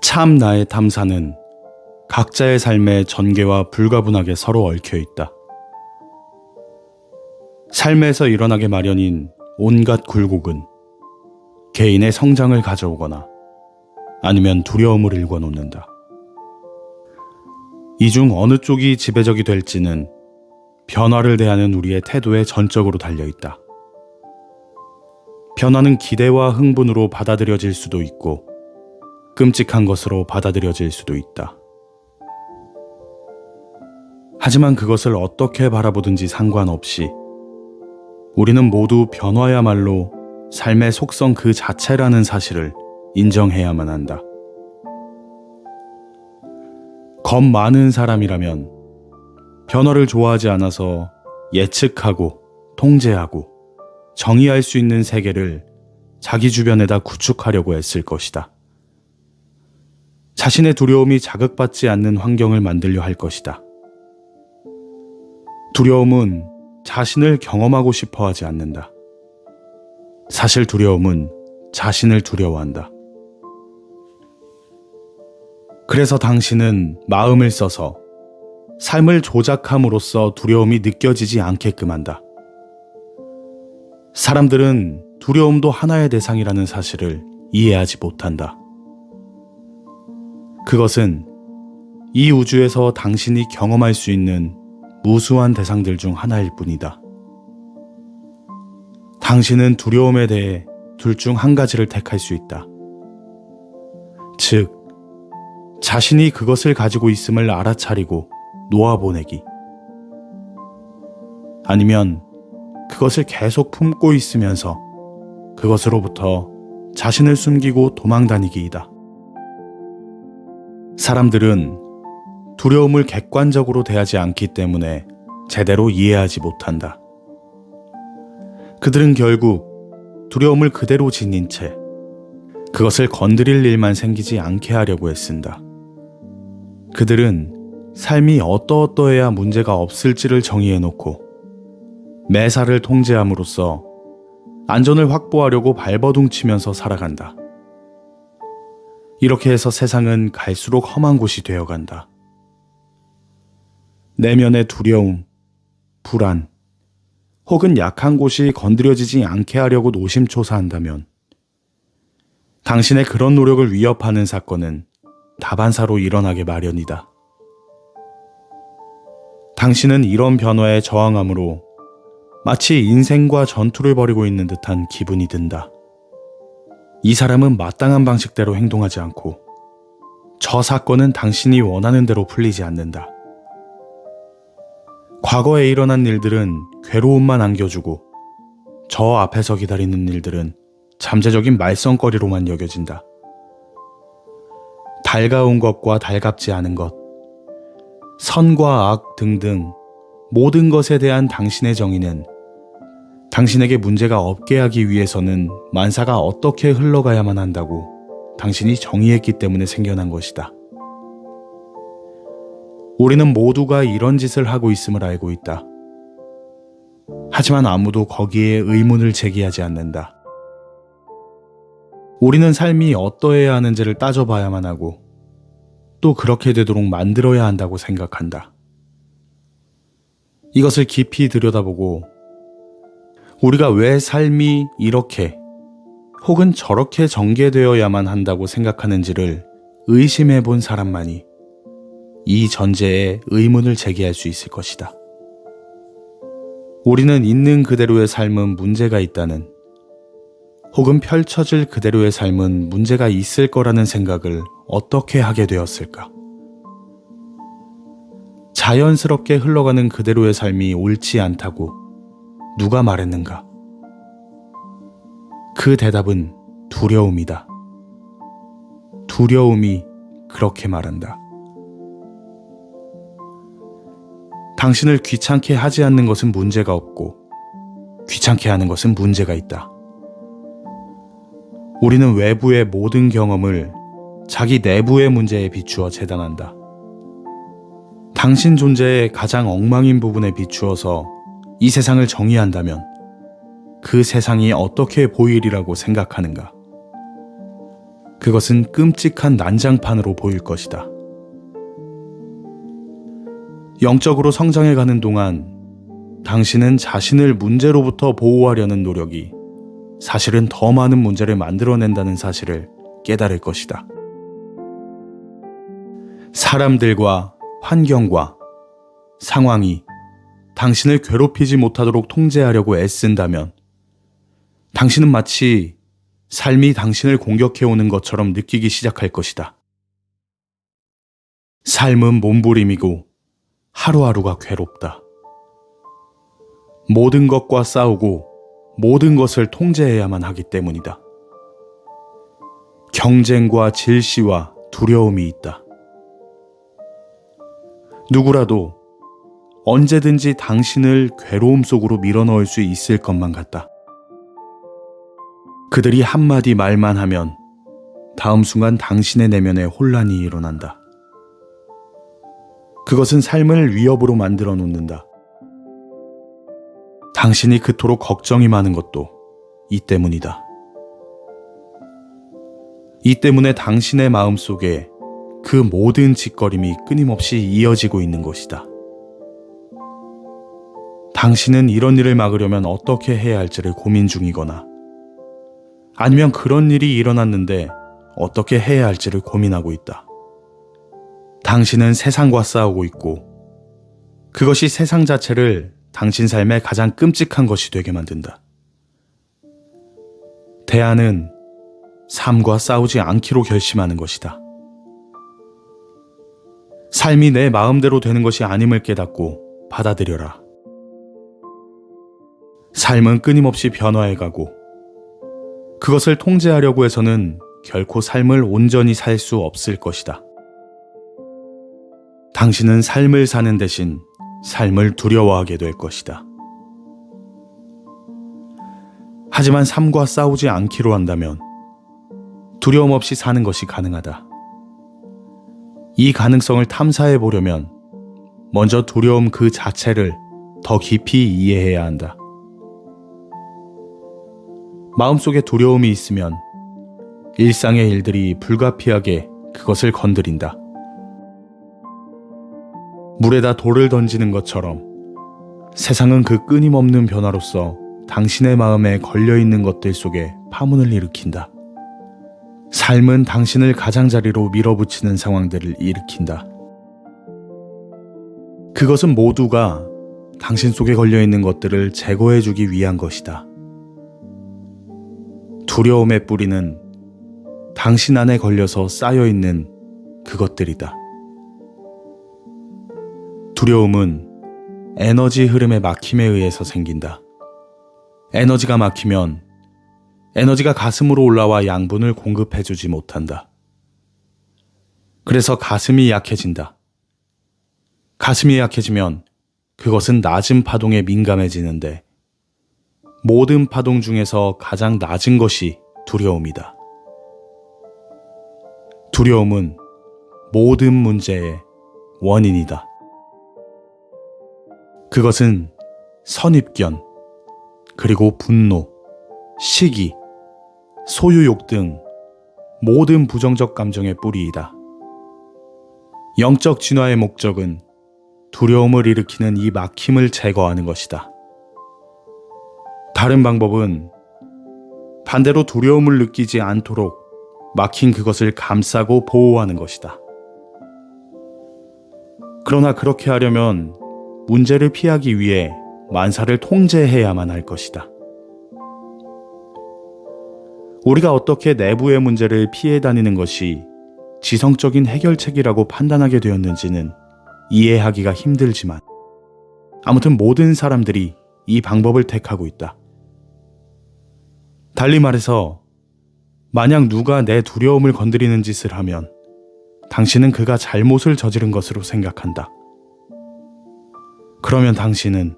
참 나의 탐사는 각자의 삶의 전개와 불가분하게 서로 얽혀 있다. 삶에서 일어나게 마련인 온갖 굴곡은 개인의 성장을 가져오거나 아니면 두려움을 일궈놓는다. 이 중 어느 쪽이 지배적이 될지는 변화를 대하는 우리의 태도에 전적으로 달려있다. 변화는 기대와 흥분으로 받아들여질 수도 있고 끔찍한 것으로 받아들여질 수도 있다. 하지만 그것을 어떻게 바라보든지 상관없이 우리는 모두 변화야말로 삶의 속성 그 자체라는 사실을 인정해야만 한다. 겁 많은 사람이라면 변화를 좋아하지 않아서 예측하고 통제하고 정의할 수 있는 세계를 자기 주변에다 구축하려고 애쓸 것이다. 자신의 두려움이 자극받지 않는 환경을 만들려 할 것이다. 두려움은 자신을 경험하고 싶어 하지 않는다. 사실 두려움은 자신을 두려워한다. 그래서 당신은 마음을 써서 삶을 조작함으로써 두려움이 느껴지지 않게끔 한다. 사람들은 두려움도 하나의 대상이라는 사실을 이해하지 못한다. 그것은 이 우주에서 당신이 경험할 수 있는 무수한 대상들 중 하나일 뿐이다. 당신은 두려움에 대해 둘 중 한 가지를 택할 수 있다. 즉, 자신이 그것을 가지고 있음을 알아차리고 놓아보내기. 아니면 그것을 계속 품고 있으면서 그것으로부터 자신을 숨기고 도망다니기이다. 사람들은 두려움을 객관적으로 대하지 않기 때문에 제대로 이해하지 못한다. 그들은 결국 두려움을 그대로 지닌 채 그것을 건드릴 일만 생기지 않게 하려고 애쓴다. 그들은 삶이 어떠어떠해야 문제가 없을지를 정의해놓고 매사를 통제함으로써 안전을 확보하려고 발버둥 치면서 살아간다. 이렇게 해서 세상은 갈수록 험한 곳이 되어 간다. 내면의 두려움, 불안, 혹은 약한 곳이 건드려지지 않게 하려고 노심초사한다면 당신의 그런 노력을 위협하는 사건은 다반사로 일어나게 마련이다. 당신은 이런 변화에 저항함으로 마치 인생과 전투를 벌이고 있는 듯한 기분이 든다. 이 사람은 마땅한 방식대로 행동하지 않고 저 사건은 당신이 원하는 대로 풀리지 않는다. 과거에 일어난 일들은 괴로움만 안겨주고 저 앞에서 기다리는 일들은 잠재적인 말썽거리로만 여겨진다. 달가운 것과 달갑지 않은 것, 선과 악 등등 모든 것에 대한 당신의 정의는 당신에게 문제가 없게 하기 위해서는 만사가 어떻게 흘러가야만 한다고 당신이 정의했기 때문에 생겨난 것이다. 우리는 모두가 이런 짓을 하고 있음을 알고 있다. 하지만 아무도 거기에 의문을 제기하지 않는다. 우리는 삶이 어떠해야 하는지를 따져봐야만 하고 또 그렇게 되도록 만들어야 한다고 생각한다. 이것을 깊이 들여다보고 우리가 왜 삶이 이렇게 혹은 저렇게 전개되어야만 한다고 생각하는지를 의심해 본 사람만이 이 전제에 의문을 제기할 수 있을 것이다. 우리는 있는 그대로의 삶은 문제가 있다는 혹은 펼쳐질 그대로의 삶은 문제가 있을 거라는 생각을 어떻게 하게 되었을까? 자연스럽게 흘러가는 그대로의 삶이 옳지 않다고 누가 말했는가? 그 대답은 두려움이다. 두려움이 그렇게 말한다. 당신을 귀찮게 하지 않는 것은 문제가 없고 귀찮게 하는 것은 문제가 있다. 우리는 외부의 모든 경험을 자기 내부의 문제에 비추어 재단한다. 당신 존재의 가장 엉망인 부분에 비추어서 이 세상을 정의한다면 그 세상이 어떻게 보이리라고 생각하는가? 그것은 끔찍한 난장판으로 보일 것이다. 영적으로 성장해 가는 동안 당신은 자신을 문제로부터 보호하려는 노력이 사실은 더 많은 문제를 만들어낸다는 사실을 깨달을 것이다. 사람들과 환경과 상황이 당신을 괴롭히지 못하도록 통제하려고 애쓴다면 당신은 마치 삶이 당신을 공격해오는 것처럼 느끼기 시작할 것이다. 삶은 몸부림이고 하루하루가 괴롭다. 모든 것과 싸우고 모든 것을 통제해야만 하기 때문이다. 경쟁과 질시와 두려움이 있다. 누구라도 언제든지 당신을 괴로움 속으로 밀어넣을 수 있을 것만 같다. 그들이 한마디 말만 하면 다음 순간 당신의 내면에 혼란이 일어난다. 그것은 삶을 위협으로 만들어 놓는다. 당신이 그토록 걱정이 많은 것도 이 때문이다. 이 때문에 당신의 마음 속에 그 모든 짓거림이 끊임없이 이어지고 있는 것이다. 당신은 이런 일을 막으려면 어떻게 해야 할지를 고민 중이거나 아니면 그런 일이 일어났는데 어떻게 해야 할지를 고민하고 있다. 당신은 세상과 싸우고 있고 그것이 세상 자체를 당신 삶의 가장 끔찍한 것이 되게 만든다. 대안은 삶과 싸우지 않기로 결심하는 것이다. 삶이 내 마음대로 되는 것이 아님을 깨닫고 받아들여라. 삶은 끊임없이 변화해가고 그것을 통제하려고 해서는 결코 삶을 온전히 살 수 없을 것이다. 당신은 삶을 사는 대신 삶을 두려워하게 될 것이다. 하지만 삶과 싸우지 않기로 한다면 두려움 없이 사는 것이 가능하다. 이 가능성을 탐사해 보려면 먼저 두려움 그 자체를 더 깊이 이해해야 한다. 마음속에 두려움이 있으면 일상의 일들이 불가피하게 그것을 건드린다. 물에다 돌을 던지는 것처럼 세상은 그 끊임없는 변화로서 당신의 마음에 걸려있는 것들 속에 파문을 일으킨다. 삶은 당신을 가장자리로 밀어붙이는 상황들을 일으킨다. 그것은 모두가 당신 속에 걸려있는 것들을 제거해주기 위한 것이다. 두려움의 뿌리는 당신 안에 걸려서 쌓여 있는 그것들이다. 두려움은 에너지 흐름의 막힘에 의해서 생긴다. 에너지가 막히면 에너지가 가슴으로 올라와 양분을 공급해주지 못한다. 그래서 가슴이 약해진다. 가슴이 약해지면 그것은 낮은 파동에 민감해지는데 모든 파동 중에서 가장 낮은 것이 두려움이다. 두려움은 모든 문제의 원인이다. 그것은 선입견, 그리고 분노, 시기, 소유욕 등 모든 부정적 감정의 뿌리이다. 영적 진화의 목적은 두려움을 일으키는 이 막힘을 제거하는 것이다. 다른 방법은 반대로 두려움을 느끼지 않도록 막힌 그것을 감싸고 보호하는 것이다. 그러나 그렇게 하려면 문제를 피하기 위해 만사를 통제해야만 할 것이다. 우리가 어떻게 내부의 문제를 피해 다니는 것이 지성적인 해결책이라고 판단하게 되었는지는 이해하기가 힘들지만 아무튼 모든 사람들이 이 방법을 택하고 있다. 달리 말해서 만약 누가 내 두려움을 건드리는 짓을 하면 당신은 그가 잘못을 저지른 것으로 생각한다. 그러면 당신은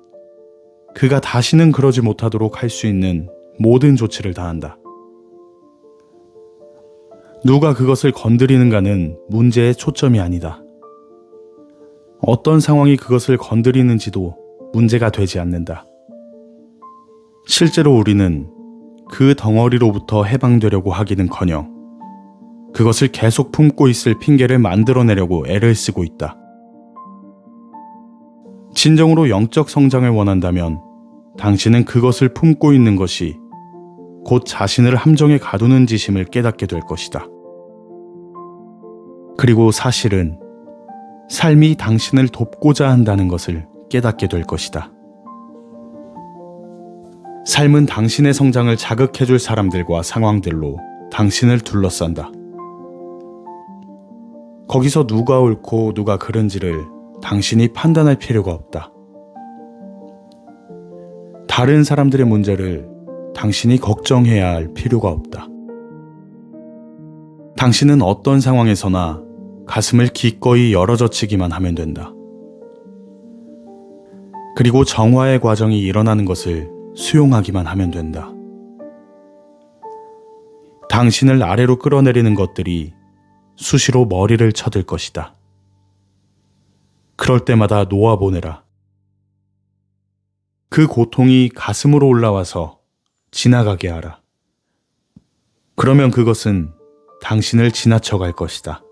그가 다시는 그러지 못하도록 할 수 있는 모든 조치를 다한다. 누가 그것을 건드리는가는 문제의 초점이 아니다. 어떤 상황이 그것을 건드리는지도 문제가 되지 않는다. 실제로 우리는 그 덩어리로부터 해방되려고 하기는 커녕 그것을 계속 품고 있을 핑계를 만들어내려고 애를 쓰고 있다. 진정으로 영적 성장을 원한다면 당신은 그것을 품고 있는 것이 곧 자신을 함정에 가두는 짓임을 깨닫게 될 것이다. 그리고 사실은 삶이 당신을 돕고자 한다는 것을 깨닫게 될 것이다. 삶은 당신의 성장을 자극해줄 사람들과 상황들로 당신을 둘러싼다. 거기서 누가 옳고 누가 그른지를 당신이 판단할 필요가 없다. 다른 사람들의 문제를 당신이 걱정해야 할 필요가 없다. 당신은 어떤 상황에서나 가슴을 기꺼이 열어젖히기만 하면 된다. 그리고 정화의 과정이 일어나는 것을 수용하기만 하면 된다. 당신을 아래로 끌어내리는 것들이 수시로 머리를 쳐들 것이다. 그럴 때마다 놓아보내라. 그 고통이 가슴으로 올라와서 지나가게 하라. 그러면 그것은 당신을 지나쳐 갈 것이다.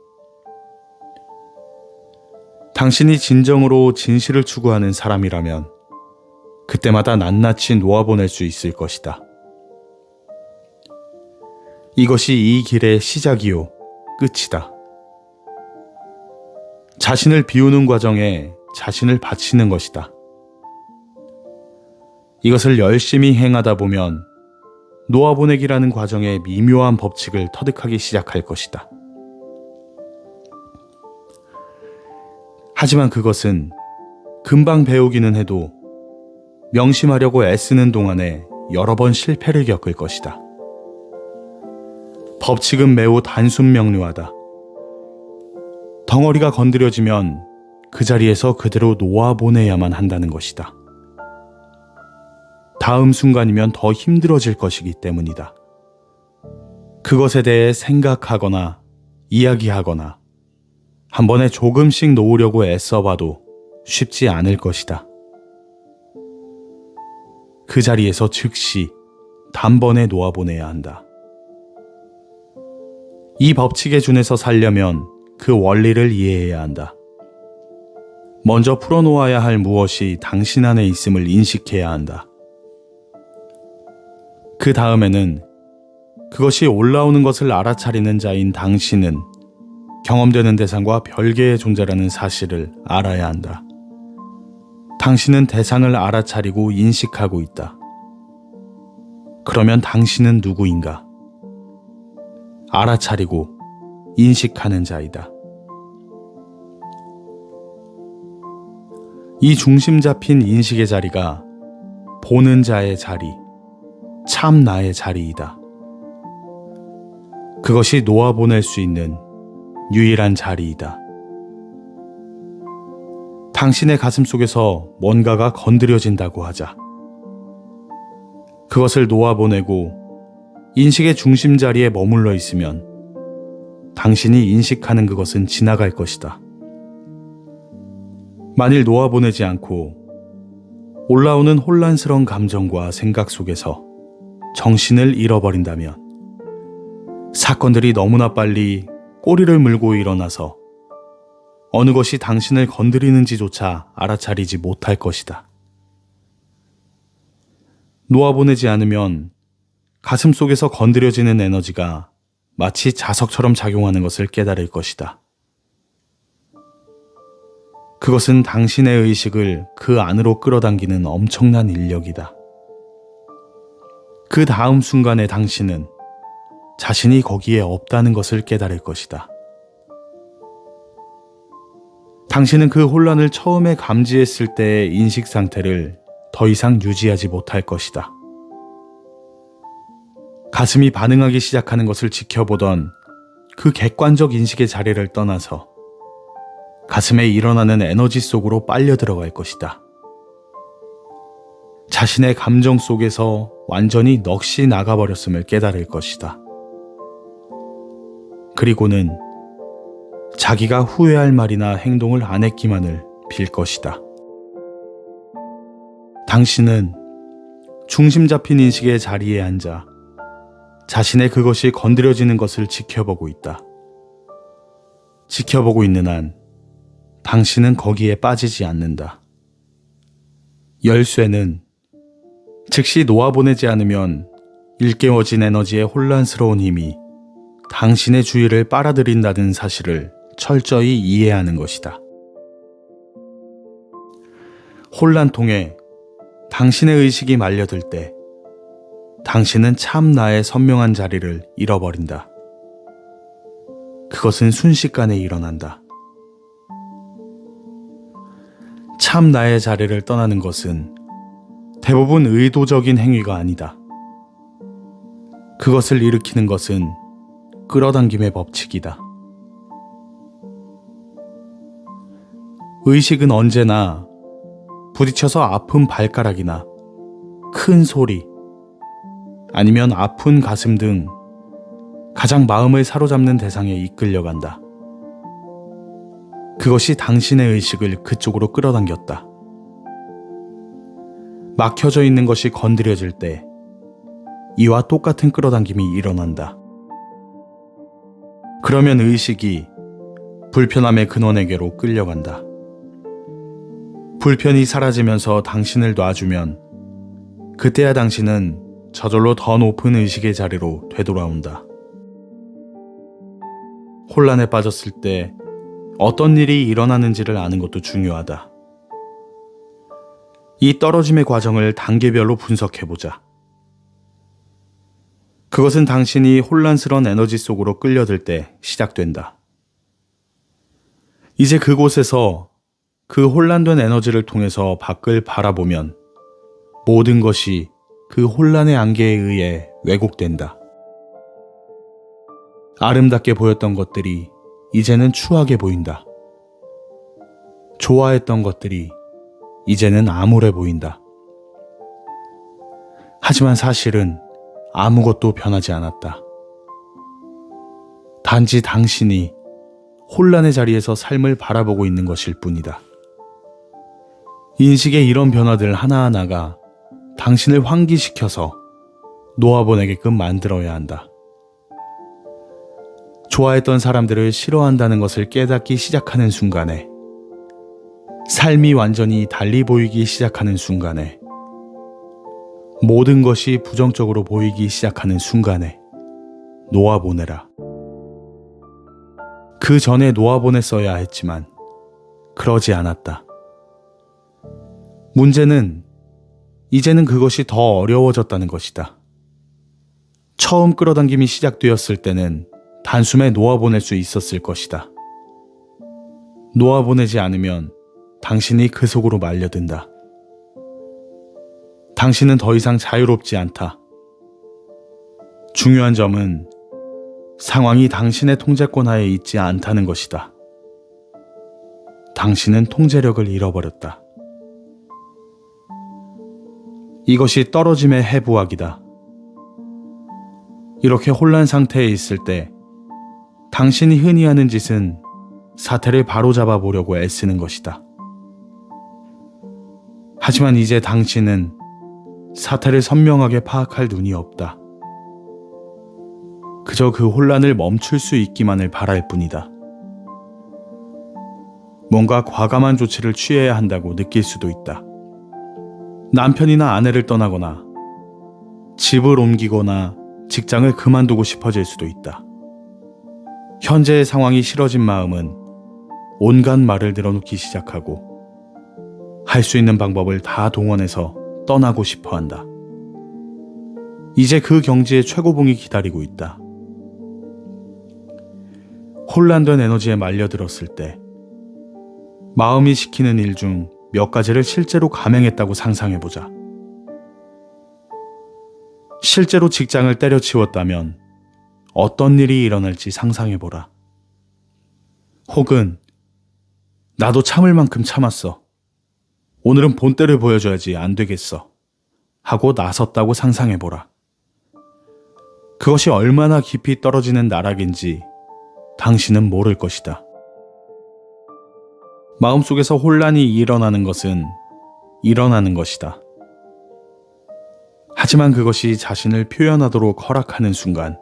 당신이 진정으로 진실을 추구하는 사람이라면 그때마다 낱낱이 놓아보낼 수 있을 것이다. 이것이 이 길의 시작이요, 끝이다. 자신을 비우는 과정에 자신을 바치는 것이다. 이것을 열심히 행하다 보면 놓아보내기라는 과정의 미묘한 법칙을 터득하기 시작할 것이다. 하지만 그것은 금방 배우기는 해도 명심하려고 애쓰는 동안에 여러 번 실패를 겪을 것이다. 법칙은 매우 단순 명료하다. 덩어리가 건드려지면 그 자리에서 그대로 놓아보내야만 한다는 것이다. 다음 순간이면 더 힘들어질 것이기 때문이다. 그것에 대해 생각하거나 이야기하거나 한 번에 조금씩 놓으려고 애써봐도 쉽지 않을 것이다. 그 자리에서 즉시 단번에 놓아보내야 한다. 이 법칙에 준해서 살려면 그 원리를 이해해야 한다. 먼저 풀어놓아야 할 무엇이 당신 안에 있음을 인식해야 한다. 그 다음에는 그것이 올라오는 것을 알아차리는 자인 당신은 경험되는 대상과 별개의 존재라는 사실을 알아야 한다. 당신은 대상을 알아차리고 인식하고 있다. 그러면 당신은 누구인가? 알아차리고 인식하는 자이다. 이 중심 잡힌 인식의 자리가 보는 자의 자리, 참 나의 자리이다. 그것이 놓아보낼 수 있는 유일한 자리이다. 당신의 가슴 속에서 뭔가가 건드려진다고 하자. 그것을 놓아보내고 인식의 중심 자리에 머물러 있으면 당신이 인식하는 그것은 지나갈 것이다. 만일 놓아보내지 않고 올라오는 혼란스러운 감정과 생각 속에서 정신을 잃어버린다면 사건들이 너무나 빨리 꼬리를 물고 일어나서 어느 것이 당신을 건드리는지조차 알아차리지 못할 것이다. 놓아보내지 않으면 가슴 속에서 건드려지는 에너지가 마치 자석처럼 작용하는 것을 깨달을 것이다. 그것은 당신의 의식을 그 안으로 끌어당기는 엄청난 인력이다. 그 다음 순간에 당신은 자신이 거기에 없다는 것을 깨달을 것이다. 당신은 그 혼란을 처음에 감지했을 때의 인식 상태를 더 이상 유지하지 못할 것이다. 가슴이 반응하기 시작하는 것을 지켜보던 그 객관적 인식의 자리를 떠나서 가슴에 일어나는 에너지 속으로 빨려 들어갈 것이다. 자신의 감정 속에서 완전히 넋이 나가버렸음을 깨달을 것이다. 그리고는 자기가 후회할 말이나 행동을 안 했기만을 빌 것이다. 당신은 중심 잡힌 인식의 자리에 앉아 자신의 그것이 건드려지는 것을 지켜보고 있다. 지켜보고 있는 한 당신은 거기에 빠지지 않는다. 열쇠는 즉시 놓아보내지 않으면 일깨워진 에너지의 혼란스러운 힘이 당신의 주의를 빨아들인다는 사실을 철저히 이해하는 것이다. 혼란통에 당신의 의식이 말려들 때 당신은 참 나의 선명한 자리를 잃어버린다. 그것은 순식간에 일어난다. 참 나의 자리를 떠나는 것은 대부분 의도적인 행위가 아니다. 그것을 일으키는 것은 끌어당김의 법칙이다. 의식은 언제나 부딪혀서 아픈 발가락이나 큰 소리, 아니면 아픈 가슴 등 가장 마음을 사로잡는 대상에 이끌려간다. 그것이 당신의 의식을 그쪽으로 끌어당겼다. 막혀져 있는 것이 건드려질 때 이와 똑같은 끌어당김이 일어난다. 그러면 의식이 불편함의 근원에게로 끌려간다. 불편이 사라지면서 당신을 놔주면 그때야 당신은 저절로 더 높은 의식의 자리로 되돌아온다. 혼란에 빠졌을 때 어떤 일이 일어나는지를 아는 것도 중요하다. 이 떨어짐의 과정을 단계별로 분석해보자. 그것은 당신이 혼란스러운 에너지 속으로 끌려들 때 시작된다. 이제 그곳에서 그 혼란된 에너지를 통해서 밖을 바라보면 모든 것이 그 혼란의 안개에 의해 왜곡된다. 아름답게 보였던 것들이 이제는 추하게 보인다. 좋아했던 것들이 이제는 암울해 보인다. 하지만 사실은 아무것도 변하지 않았다. 단지 당신이 혼란의 자리에서 삶을 바라보고 있는 것일 뿐이다. 인식의 이런 변화들 하나하나가 당신을 환기시켜서 놓아보내게끔 만들어야 한다. 좋아했던 사람들을 싫어한다는 것을 깨닫기 시작하는 순간에 삶이 완전히 달리 보이기 시작하는 순간에 모든 것이 부정적으로 보이기 시작하는 순간에 놓아보내라. 그 전에 놓아보냈어야 했지만 그러지 않았다. 문제는 이제는 그것이 더 어려워졌다는 것이다. 처음 끌어당김이 시작되었을 때는 단숨에 놓아보낼 수 있었을 것이다. 놓아보내지 않으면 당신이 그 속으로 말려든다. 당신은 더 이상 자유롭지 않다. 중요한 점은 상황이 당신의 통제권 하에 있지 않다는 것이다. 당신은 통제력을 잃어버렸다. 이것이 떨어짐의 해부학이다. 이렇게 혼란 상태에 있을 때 당신이 흔히 하는 짓은 사태를 바로잡아 보려고 애쓰는 것이다. 하지만 이제 당신은 사태를 선명하게 파악할 눈이 없다. 그저 그 혼란을 멈출 수 있기만을 바랄 뿐이다. 뭔가 과감한 조치를 취해야 한다고 느낄 수도 있다. 남편이나 아내를 떠나거나 집을 옮기거나 직장을 그만두고 싶어질 수도 있다. 현재의 상황이 싫어진 마음은 온갖 말을 늘어놓기 시작하고 할 수 있는 방법을 다 동원해서 떠나고 싶어 한다. 이제 그 경지의 최고봉이 기다리고 있다. 혼란된 에너지에 말려들었을 때 마음이 시키는 일 중 몇 가지를 실제로 감행했다고 상상해보자. 실제로 직장을 때려치웠다면 어떤 일이 일어날지 상상해보라. 혹은 나도 참을 만큼 참았어. 오늘은 본때를 보여줘야지 안 되겠어. 하고 나섰다고 상상해보라. 그것이 얼마나 깊이 떨어지는 나락인지 당신은 모를 것이다. 마음속에서 혼란이 일어나는 것은 일어나는 것이다. 하지만 그것이 자신을 표현하도록 허락하는 순간,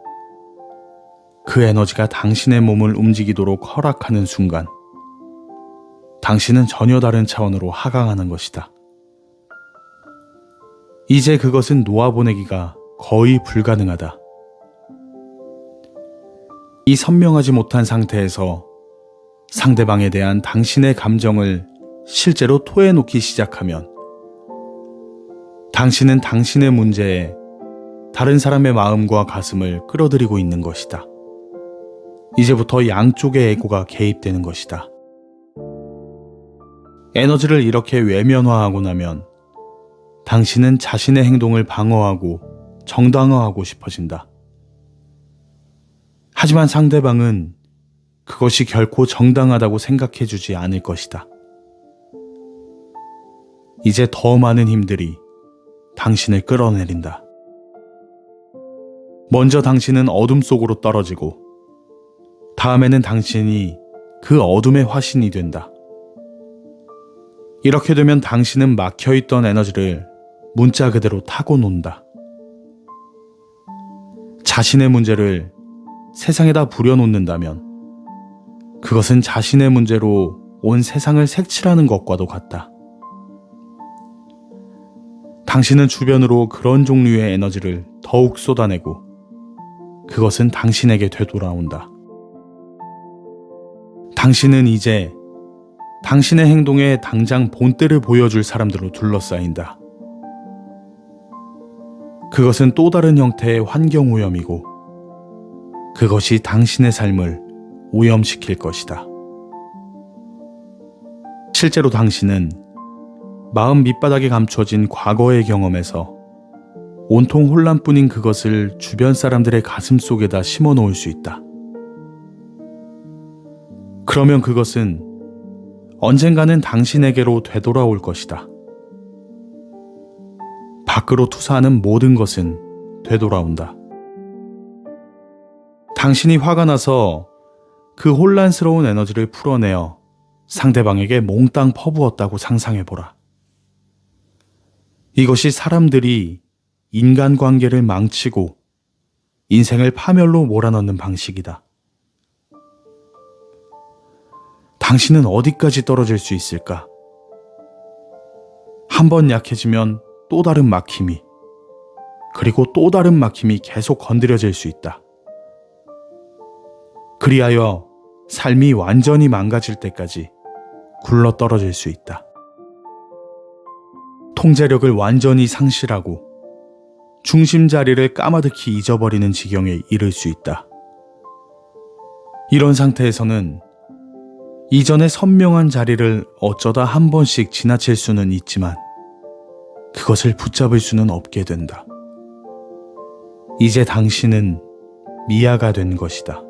그 에너지가 당신의 몸을 움직이도록 허락하는 순간, 당신은 전혀 다른 차원으로 하강하는 것이다. 이제 그것은 놓아보내기가 거의 불가능하다. 이 선명하지 못한 상태에서 상대방에 대한 당신의 감정을 실제로 토해놓기 시작하면 당신은 당신의 문제에 다른 사람의 마음과 가슴을 끌어들이고 있는 것이다. 이제부터 양쪽의 에고가 개입되는 것이다. 에너지를 이렇게 외면화하고 나면 당신은 자신의 행동을 방어하고 정당화하고 싶어진다. 하지만 상대방은 그것이 결코 정당하다고 생각해 주지 않을 것이다. 이제 더 많은 힘들이 당신을 끌어내린다. 먼저 당신은 어둠 속으로 떨어지고, 다음에는 당신이 그 어둠의 화신이 된다. 이렇게 되면 당신은 막혀있던 에너지를 문자 그대로 타고 논다. 자신의 문제를 세상에다 부려놓는다면 그것은 자신의 문제로 온 세상을 색칠하는 것과도 같다. 당신은 주변으로 그런 종류의 에너지를 더욱 쏟아내고 그것은 당신에게 되돌아온다. 당신은 이제 당신의 행동에 당장 본때를 보여줄 사람들로 둘러싸인다. 그것은 또 다른 형태의 환경 오염이고 그것이 당신의 삶을 오염시킬 것이다. 실제로 당신은 마음 밑바닥에 감춰진 과거의 경험에서 온통 혼란뿐인 그것을 주변 사람들의 가슴 속에다 심어 놓을 수 있다. 그러면 그것은 언젠가는 당신에게로 되돌아올 것이다. 밖으로 투사하는 모든 것은 되돌아온다. 당신이 화가 나서 그 혼란스러운 에너지를 풀어내어 상대방에게 몽땅 퍼부었다고 상상해보라. 이것이 사람들이 인간관계를 망치고 인생을 파멸로 몰아넣는 방식이다. 당신은 어디까지 떨어질 수 있을까? 한 번 약해지면 또 다른 막힘이, 그리고 또 다른 막힘이 계속 건드려질 수 있다. 그리하여 삶이 완전히 망가질 때까지 굴러 떨어질 수 있다. 통제력을 완전히 상실하고 중심 자리를 까마득히 잊어버리는 지경에 이를 수 있다. 이런 상태에서는 이전의 선명한 자리를 어쩌다 한 번씩 지나칠 수는 있지만 그것을 붙잡을 수는 없게 된다. 이제 당신은 미아가 된 것이다.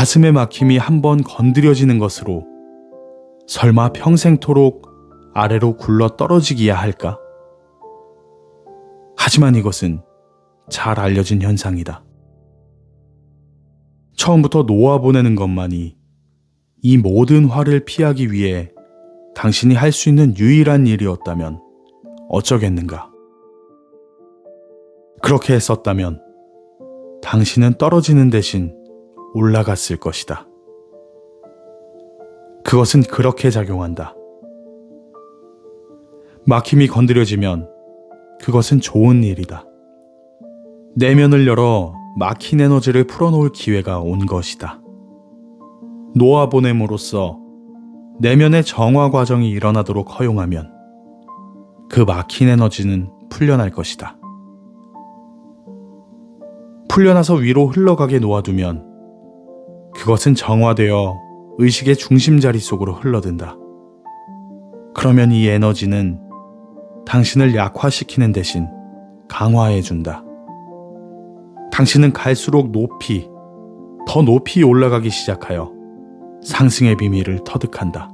가슴의 막힘이 한번 건드려지는 것으로 설마 평생토록 아래로 굴러 떨어지기야 할까? 하지만 이것은 잘 알려진 현상이다. 처음부터 놓아보내는 것만이 이 모든 화를 피하기 위해 당신이 할 수 있는 유일한 일이었다면 어쩌겠는가? 그렇게 했었다면 당신은 떨어지는 대신 올라갔을 것이다. 그것은 그렇게 작용한다. 막힘이 건드려지면 그것은 좋은 일이다. 내면을 열어 막힌 에너지를 풀어놓을 기회가 온 것이다. 놓아보냄으로써 내면의 정화 과정이 일어나도록 허용하면 그 막힌 에너지는 풀려날 것이다. 풀려나서 위로 흘러가게 놓아두면 그것은 정화되어 의식의 중심 자리 속으로 흘러든다. 그러면 이 에너지는 당신을 약화시키는 대신 강화해준다. 당신은 갈수록 높이, 더 높이 올라가기 시작하여 상승의 비밀을 터득한다.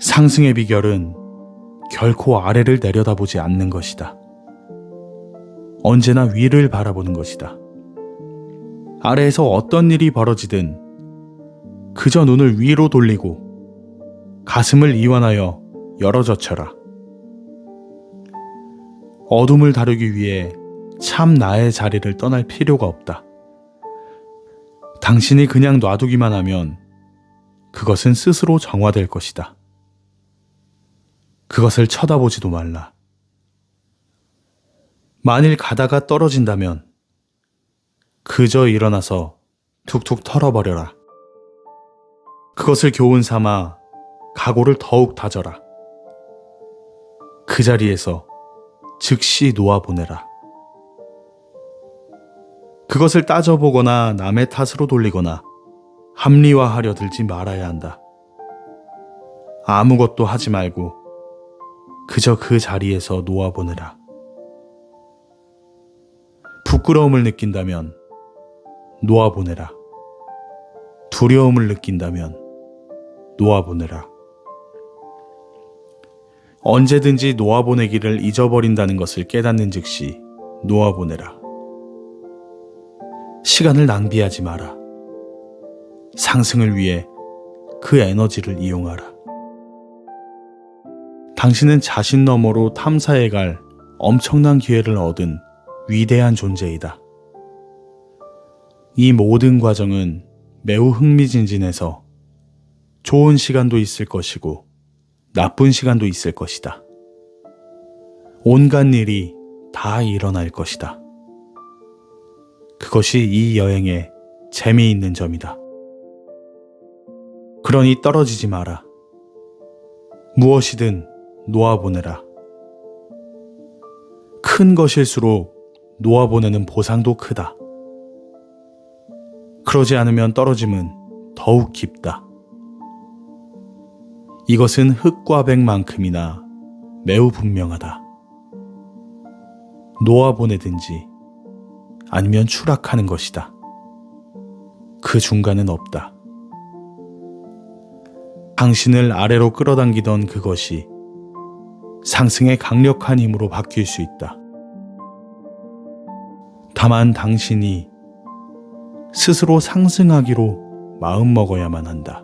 상승의 비결은 결코 아래를 내려다보지 않는 것이다. 언제나 위를 바라보는 것이다. 아래에서 어떤 일이 벌어지든 그저 눈을 위로 돌리고 가슴을 이완하여 열어젖혀라. 어둠을 다루기 위해 참 나의 자리를 떠날 필요가 없다. 당신이 그냥 놔두기만 하면 그것은 스스로 정화될 것이다. 그것을 쳐다보지도 말라. 만일 가다가 떨어진다면 그저 일어나서 툭툭 털어버려라. 그것을 교훈 삼아 각오를 더욱 다져라. 그 자리에서 즉시 놓아보내라. 그것을 따져보거나 남의 탓으로 돌리거나 합리화하려 들지 말아야 한다. 아무것도 하지 말고 그저 그 자리에서 놓아보내라. 부끄러움을 느낀다면 놓아보내라. 두려움을 느낀다면 놓아보내라. 언제든지 놓아보내기를 잊어버린다는 것을 깨닫는 즉시 놓아보내라. 시간을 낭비하지 마라. 상승을 위해 그 에너지를 이용하라. 당신은 자신 너머로 탐사해 갈 엄청난 기회를 얻은 위대한 존재이다. 이 모든 과정은 매우 흥미진진해서 좋은 시간도 있을 것이고 나쁜 시간도 있을 것이다. 온갖 일이 다 일어날 것이다. 그것이 이 여행의 재미있는 점이다. 그러니 떨어지지 마라. 무엇이든 놓아보내라. 큰 것일수록 놓아보내는 보상도 크다. 그러지 않으면 떨어짐은 더욱 깊다. 이것은 흙과 백만큼이나 매우 분명하다. 놓아보내든지 아니면 추락하는 것이다. 그 중간은 없다. 당신을 아래로 끌어당기던 그것이 상승의 강력한 힘으로 바뀔 수 있다. 다만 당신이 스스로 상승하기로 마음먹어야만 한다.